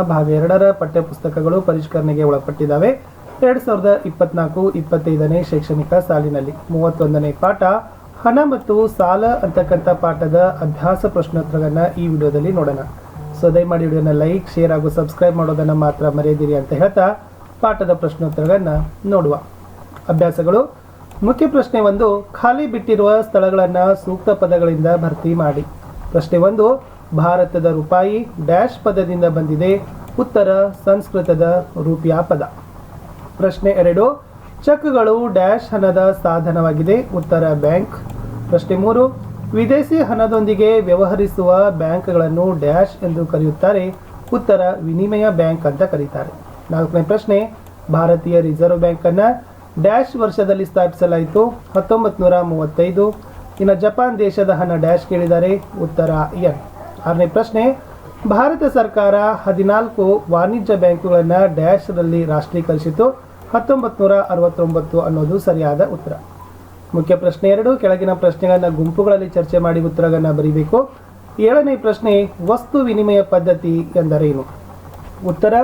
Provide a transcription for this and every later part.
ಭಾಗ ಎರಡರ ಪಠ್ಯಪುಸ್ತಕಗಳು ಪರಿಷ್ಕರಣೆಗೆ ಒಳಪಟ್ಟಿದ್ದಾವೆ. ಎರಡ್ ಸಾವಿರದ ಇಪ್ಪತ್ನಾಲ್ಕು ಇಪ್ಪತ್ತೈದನೇ ಶೈಕ್ಷಣಿಕ ಸಾಲಿನಲ್ಲಿ. ಮೂವತ್ತೊಂದನೇ ಪಾಠ. ಹಣ ಮತ್ತು ಸಾಲ ಅಂತಕ್ಕಂಥ ಪಾಠದ ಅಭ್ಯಾಸ ಪ್ರಶ್ನೋತ್ತರಗಳನ್ನ ಈ ವಿಡಿಯೋದಲ್ಲಿ ನೋಡೋಣ. ಸೊ, ದಯಮಾಡಿ ವಿಡಿಯೋನ ಲೈಕ್, ಶೇರ್ ಹಾಗೂ ಸಬ್ಸ್ಕ್ರೈಬ್ ಮಾಡೋದನ್ನ ಮಾತ್ರ ಮರೆಯದಿರಿ ಅಂತ ಹೇಳ್ತಾ ಪಾಠದ ಪ್ರಶ್ನೋತ್ತರಗಳನ್ನು ನೋಡುವ. ಅಭ್ಯಾಸಗಳು. ಮುಖ್ಯ ಪ್ರಶ್ನೆ ಒಂದು, ಖಾಲಿ ಬಿಟ್ಟಿರುವ ಸ್ಥಳಗಳನ್ನು ಸೂಕ್ತ ಪದಗಳಿಂದ ಭರ್ತಿ ಮಾಡಿ. ಪ್ರಶ್ನೆ ಒಂದು ಭಾರತದ ರೂಪಾಯಿ ಡ್ಯಾಶ್ ಪದದಿಂದ ಬಂದಿದೆ. ಉತ್ತರ ಸಂಸ್ಕೃತದ ರೂಪಿಯಾ ಪದ. ಪ್ರಶ್ನೆ ಎರಡು, ಚೆಕ್ಗಳು ಡ್ಯಾಶ್ ಹಣದ ಸಾಧನವಾಗಿದೆ. ಉತ್ತರ ಬ್ಯಾಂಕ್. ಪ್ರಶ್ನೆ ಮೂರು, ವಿದೇಶಿ ಹಣದೊಂದಿಗೆ ವ್ಯವಹರಿಸುವ ಬ್ಯಾಂಕ್ಗಳನ್ನು ಡ್ಯಾಶ್ ಎಂದು ಕರೆಯುತ್ತಾರೆ. ಉತ್ತರ ವಿನಿಮಯ ಬ್ಯಾಂಕ್ ಅಂತ ಕರೀತಾರೆ. ನಾಲ್ಕನೇ ಪ್ರಶ್ನೆ, ಭಾರತೀಯ ರಿಸರ್ವ್ ಬ್ಯಾಂಕನ್ನು ಡ್ಯಾಶ್ ವರ್ಷದಲ್ಲಿ ಸ್ಥಾಪಿಸಲಾಯಿತು. ಹತ್ತೊಂಬತ್ತು ನೂರ ಮೂವತ್ತೈದು. ಇನ್ನು ಜಪಾನ್ ದೇಶದ ಹಣ ಡ್ಯಾಶ್ ಕೇಳಿದ್ದಾರೆ. ಉತ್ತರ ಎನ್. ಆರನೇ ಪ್ರಶ್ನೆ, ಭಾರತ ಸರ್ಕಾರ ಹದಿನಾಲ್ಕು ವಾಣಿಜ್ಯ ಬ್ಯಾಂಕುಗಳನ್ನು ಡ್ಯಾಶ್ನಲ್ಲಿ ರಾಷ್ಟ್ರೀಕರಿಸಿತು ಹತ್ತೊಂಬತ್ತು ನೂರ ಅರವತ್ತೊಂಬತ್ತು ಅನ್ನೋದು ಸರಿಯಾದ ಉತ್ತರ. ಮುಖ್ಯ ಪ್ರಶ್ನೆ ಎರಡು, ಕೆಳಗಿನ ಪ್ರಶ್ನೆಗಳನ್ನು ಗುಂಪುಗಳಲ್ಲಿ ಚರ್ಚೆ ಮಾಡಿ ಉತ್ತರಗಳನ್ನು ಬರೀಬೇಕು. ಏಳನೇ ಪ್ರಶ್ನೆ, ವಸ್ತು ವಿನಿಮಯ ಪದ್ಧತಿ ಎಂದರೇನು ಉತ್ತರ,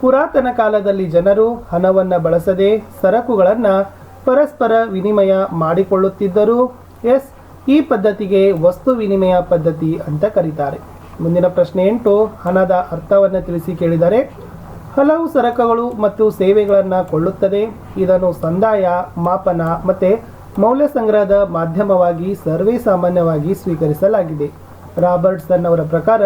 ಪುರಾತನ ಕಾಲದಲ್ಲಿ ಜನರು ಹಣವನ್ನು ಬಳಸದೆ ಸರಕುಗಳನ್ನು ಪರಸ್ಪರ ವಿನಿಮಯ ಮಾಡಿಕೊಳ್ಳುತ್ತಿದ್ದರು. ಎಸ್ ಈ ಪದ್ಧತಿಗೆ ವಸ್ತು ವಿನಿಮಯ ಪದ್ಧತಿ ಅಂತ ಕರೀತಾರೆ. ಮುಂದಿನ ಪ್ರಶ್ನೆ ಎಂಟು, ಹಣದ ಅರ್ಥವನ್ನು ತಿಳಿಸಿ ಕೇಳಿದರೆ, ಹಲವು ಸರಕುಗಳು ಮತ್ತು ಸೇವೆಗಳನ್ನು ಕೊಳ್ಳುತ್ತದೆ. ಇದನ್ನು ಸಂದಾಯ, ಮಾಪನ ಮತ್ತು ಮೌಲ್ಯ ಸಂಗ್ರಹದ ಮಾಧ್ಯಮವಾಗಿ ಸರ್ವೇ ಸಾಮಾನ್ಯವಾಗಿ ಸ್ವೀಕರಿಸಲಾಗಿದೆ. ರಾಬರ್ಟ್ಸನ್ ಅವರ ಪ್ರಕಾರ,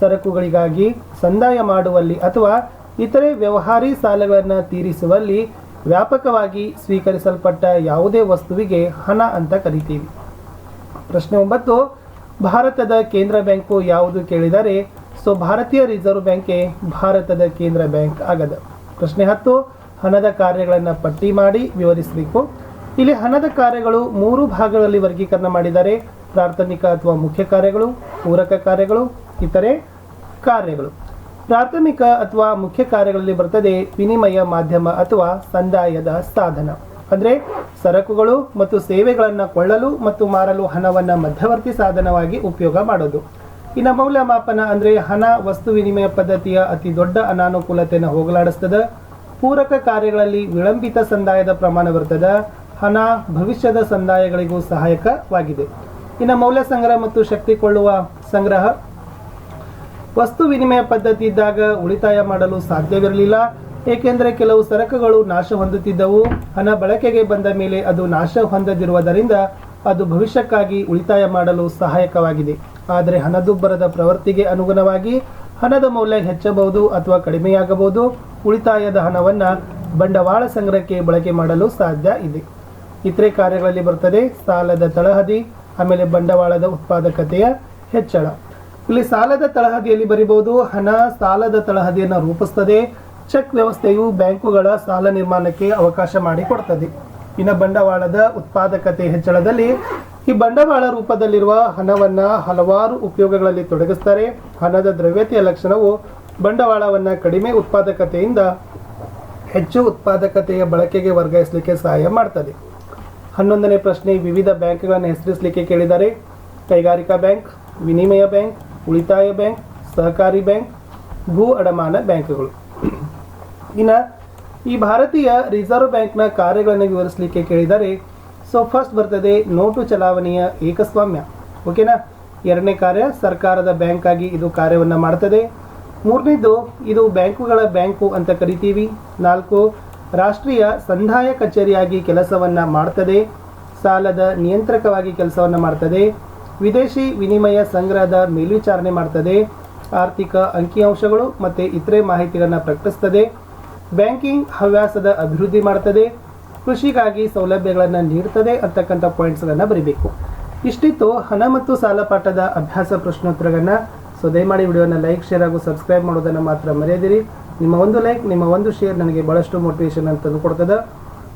ಸರಕುಗಳಿಗಾಗಿ ಸಂದಾಯ ಮಾಡುವಲ್ಲಿ ಅಥವಾ ಇತರೆ ವ್ಯವಹಾರಿ ಸಾಲಗಳನ್ನು ತೀರಿಸುವಲ್ಲಿ ವ್ಯಾಪಕವಾಗಿ ಸ್ವೀಕರಿಸಲ್ಪಟ್ಟ ಯಾವುದೇ ವಸ್ತುವಿಗೆ ಹಣ ಅಂತ ಕರಿತೀವಿ. ಪ್ರಶ್ನೆ ಒಂಬತ್ತು, ಭಾರತದ ಕೇಂದ್ರ ಬ್ಯಾಂಕು ಯಾವುದು ಕೇಳಿದರೆ, ಸೊ ಭಾರತೀಯ ರಿಸರ್ವ್ ಬ್ಯಾಂಕೆ ಭಾರತದ ಕೇಂದ್ರ ಬ್ಯಾಂಕ್ ಆಗದ. ಪ್ರಶ್ನೆ ಹತ್ತು, ಹಣದ ಕಾರ್ಯಗಳನ್ನು ಪಟ್ಟಿ ಮಾಡಿ ವಿವರಿಸಬೇಕು. ಇಲ್ಲಿ ಹಣದ ಕಾರ್ಯಗಳು ಮೂರು ಭಾಗಗಳಲ್ಲಿ ವರ್ಗೀಕರಣ ಮಾಡಿದ್ದಾರೆ ಪ್ರಾಥಮಿಕ ಅಥವಾ ಮುಖ್ಯ ಕಾರ್ಯಗಳು, ಪೂರಕ ಕಾರ್ಯಗಳು, ಇತರೆ ಕಾರ್ಯಗಳು. ಪ್ರಾಥಮಿಕ ಅಥವಾ ಮುಖ್ಯ ಕಾರ್ಯಗಳಲ್ಲಿ ಬರ್ತದೆ ವಿನಿಮಯ ಮಾಧ್ಯಮ ಅಥವಾ ಸಂದಾಯದ ಸಾಧನ. ಅಂದರೆ ಸರಕುಗಳು ಮತ್ತು ಸೇವೆಗಳನ್ನು ಕೊಳ್ಳಲು ಮತ್ತು ಮಾರಲು ಹಣವನ್ನು ಮಧ್ಯವರ್ತಿ ಸಾಧನವಾಗಿ ಉಪಯೋಗ ಮಾಡೋದು. ಇನ್ನು ಮೌಲ್ಯಮಾಪನ ಅಂದರೆ ಹಣ, ವಸ್ತು ವಿನಿಮಯ ಪದ್ಧತಿಯ ಅತಿ ದೊಡ್ಡ ಅನಾನುಕೂಲತೆಯನ್ನು ಹೋಗಲಾಡಿಸ್ತದೆ. ಪೂರಕ ಕಾರ್ಯಗಳಲ್ಲಿ ವಿಳಂಬಿತ ಸಂದಾಯದ ಪ್ರಮಾಣ ಬರ್ತದೆ ಹಣ, ಭವಿಷ್ಯದ ಸಂದಾಯಗಳಿಗೂ ಸಹಾಯಕವಾಗಿದೆ. ಇನ್ನು ಮೌಲ್ಯ ಸಂಗ್ರಹ ಮತ್ತು ಶಕ್ತಿ ಕೊಳ್ಳುವ ಸಂಗ್ರಹ. ವಸ್ತು ವಿನಿಮಯ ಪದ್ಧತಿ ಇದ್ದಾಗ ಉಳಿತಾಯ ಮಾಡಲು ಸಾಧ್ಯವಿರಲಿಲ್ಲ. ಏಕೆಂದರೆ ಕೆಲವು ಸರಕುಗಳು ನಾಶ ಹೊಂದುತ್ತಿದ್ದವು. ಹಣ ಬಳಕೆಗೆ ಬಂದ ಮೇಲೆ ಅದು ನಾಶ ಹೊಂದದಿರುವುದರಿಂದ ಅದು ಭವಿಷ್ಯಕ್ಕಾಗಿ ಉಳಿತಾಯ ಮಾಡಲು ಸಹಾಯಕವಾಗಿದೆ. ಆದರೆ ಹಣದುಬ್ಬರದ ಪ್ರವೃತ್ತಿಗೆ ಅನುಗುಣವಾಗಿ ಹಣದ ಮೌಲ್ಯ ಹೆಚ್ಚಬಹುದು ಅಥವಾ ಕಡಿಮೆಯಾಗಬಹುದು. ಉಳಿತಾಯದ ಹಣವನ್ನು ಬಂಡವಾಳ ಸಂಗ್ರಹಕ್ಕೆ ಬಳಕೆ ಮಾಡಲು ಸಾಧ್ಯ ಇದೆ. ಇತರೆ ಕಾರ್ಯಗಳಲ್ಲಿ ಬರ್ತದೆ ಸಾಲದ ತಳಹದಿ, ಆಮೇಲೆ ಬಂಡವಾಳದ ಉತ್ಪಾದಕತೆಯ ಹೆಚ್ಚಳ. ಇಲ್ಲಿ ಸಾಲದ ತಳಹದಿಯಲ್ಲಿ ಬರಿಬಹುದು. ಹಣ ಸಾಲದ ತಳಹದಿಯನ್ನು ರೂಪಿಸ್ತದೆ. ಚೆಕ್ ವ್ಯವಸ್ಥೆಯು ಬ್ಯಾಂಕುಗಳ ಸಾಲ ನಿರ್ಮಾಣಕ್ಕೆ ಅವಕಾಶ ಮಾಡಿಕೊಡ್ತದೆ. ಇನ್ನು ಬಂಡವಾಳದ ಉತ್ಪಾದಕತೆ ಹೆಚ್ಚಳದಲ್ಲಿ ಈ ಬಂಡವಾಳ ರೂಪದಲ್ಲಿರುವ ಹಣವನ್ನು ಹಲವಾರು ಉಪಯೋಗಗಳಲ್ಲಿ ತೊಡಗಿಸ್ತಾರೆ. ಹಣದ ದ್ರವ್ಯತೆಯ ಲಕ್ಷಣವು ಬಂಡವಾಳವನ್ನು ಕಡಿಮೆ ಉತ್ಪಾದಕತೆಯಿಂದ ಹೆಚ್ಚು ಉತ್ಪಾದಕತೆಯ ಬಳಕೆಗೆ ವರ್ಗಾಯಿಸಲಿಕ್ಕೆ ಸಹಾಯ ಮಾಡ್ತದೆ. ಹನ್ನೊಂದನೇ ಪ್ರಶ್ನೆ, ವಿವಿಧ ಬ್ಯಾಂಕ್ಗಳನ್ನು ಹೆಸರಿಸಲಿಕ್ಕೆ ಕೇಳಿದ್ದಾರೆ ಕೈಗಾರಿಕಾ ಬ್ಯಾಂಕ್, ವಿನಿಮಯ ಬ್ಯಾಂಕ್, ಉಳಿತಾಯ ಬ್ಯಾಂಕ್, ಸಹಕಾರಿ ಬ್ಯಾಂಕ್, ಭೂ ಅಡಮಾನ ಬ್ಯಾಂಕ್ಗಳು. ಇನ್ನು ಈ ಭಾರತೀಯ ರಿಸರ್ವ್ ಬ್ಯಾಂಕ್ನ ಕಾರ್ಯಗಳನ್ನು ವಿವರಿಸಲಿಕ್ಕೆ ಕೇಳಿದರೆ ಸೊ ಫಸ್ಟ್ ಬರ್ತದೆ ನೋಟು ಚಲಾವಣೆಯ ಏಕಸ್ವಾಮ್ಯ. ಓಕೆನಾ ಎರಡನೇ ಕಾರ್ಯ, ಸರ್ಕಾರದ ಬ್ಯಾಂಕ್ ಆಗಿ ಇದು ಕಾರ್ಯವನ್ನು ಮಾಡ್ತದೆ. ಮೂರನೇದು, ಇದು ಬ್ಯಾಂಕುಗಳ ಬ್ಯಾಂಕು ಅಂತ ಕರಿತೀವಿ. ನಾಲ್ಕು, ರಾಷ್ಟ್ರೀಯ ಸಂದಾಯ ಕಚೇರಿಯಾಗಿ ಕೆಲಸವನ್ನು ಮಾಡ್ತದೆ. ಸಾಲದ ನಿಯಂತ್ರಕವಾಗಿ ಕೆಲಸವನ್ನು ಮಾಡ್ತದೆ. ವಿದೇಶಿ ವಿನಿಮಯ ಸಂಗ್ರಹದ ಮೇಲ್ವಿಚಾರಣೆ ಮಾಡ್ತದೆ. ಆರ್ಥಿಕ ಅಂಕಿಅಂಶಗಳು ಮತ್ತು ಇತರೆ ಮಾಹಿತಿಗಳನ್ನು ಪ್ರಕಟಿಸ್ತದೆ. ಬ್ಯಾಂಕಿಂಗ್ ಹವ್ಯಾಸದ ಅಭಿವೃದ್ಧಿ ಮಾಡ್ತದೆ, ಕೃಷಿಗಾಗಿ ಸೌಲಭ್ಯಗಳನ್ನು ನೀಡ್ತದೆ ಅಂತಕ್ಕಂಥ ಪಾಯಿಂಟ್ಸ್ಗಳನ್ನು ಬರೀಬೇಕು. ಇಷ್ಟಿತ್ತು ಹಣ ಮತ್ತು ಸಾಲ ಪಾಠದ ಅಭ್ಯಾಸ ಪ್ರಶ್ನೋತ್ತರಗಳನ್ನು. ಸೊ ದಯಮಾಡಿ ವಿಡಿಯೋನ ಲೈಕ್ ಶೇರ್ ಹಾಗೂ ಸಬ್ಸ್ಕ್ರೈಬ್ ಮಾಡೋದನ್ನು ಮಾತ್ರ ಮರೆಯದಿರಿ. ನಿಮ್ಮ ಒಂದು ಲೈಕ್ ನಿಮ್ಮ ಒಂದು ಶೇರ್ ನನಗೆ ಭಾಳಷ್ಟು ಮೋಟಿವೇಶನ್ ಅಂತ ತಂದುಕೊಡ್ತದೆ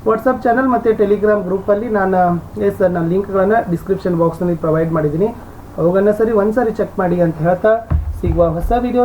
ವಾಟ್ಸಪ್ ಚಾನಲ್ ಮತ್ತು ಟೆಲಿಗ್ರಾಮ್ ಗ್ರೂಪಲ್ಲಿ ನಾನು ಎಸ್ ನನ್ನ ಲಿಂಕ್ಗಳನ್ನು ಡಿಸ್ಕ್ರಿಪ್ಷನ್ ಬಾಕ್ಸ್ನಲ್ಲಿ ಪ್ರೊವೈಡ್ ಮಾಡಿದ್ದೀನಿ. ಅವುಗಳನ್ನು ಸರಿ ಒಂದು ಚೆಕ್ ಮಾಡಿ ಅಂತ ಹೇಳ್ತಾ, ಸಿಗುವ ಹೊಸ ವಿಡಿಯೋ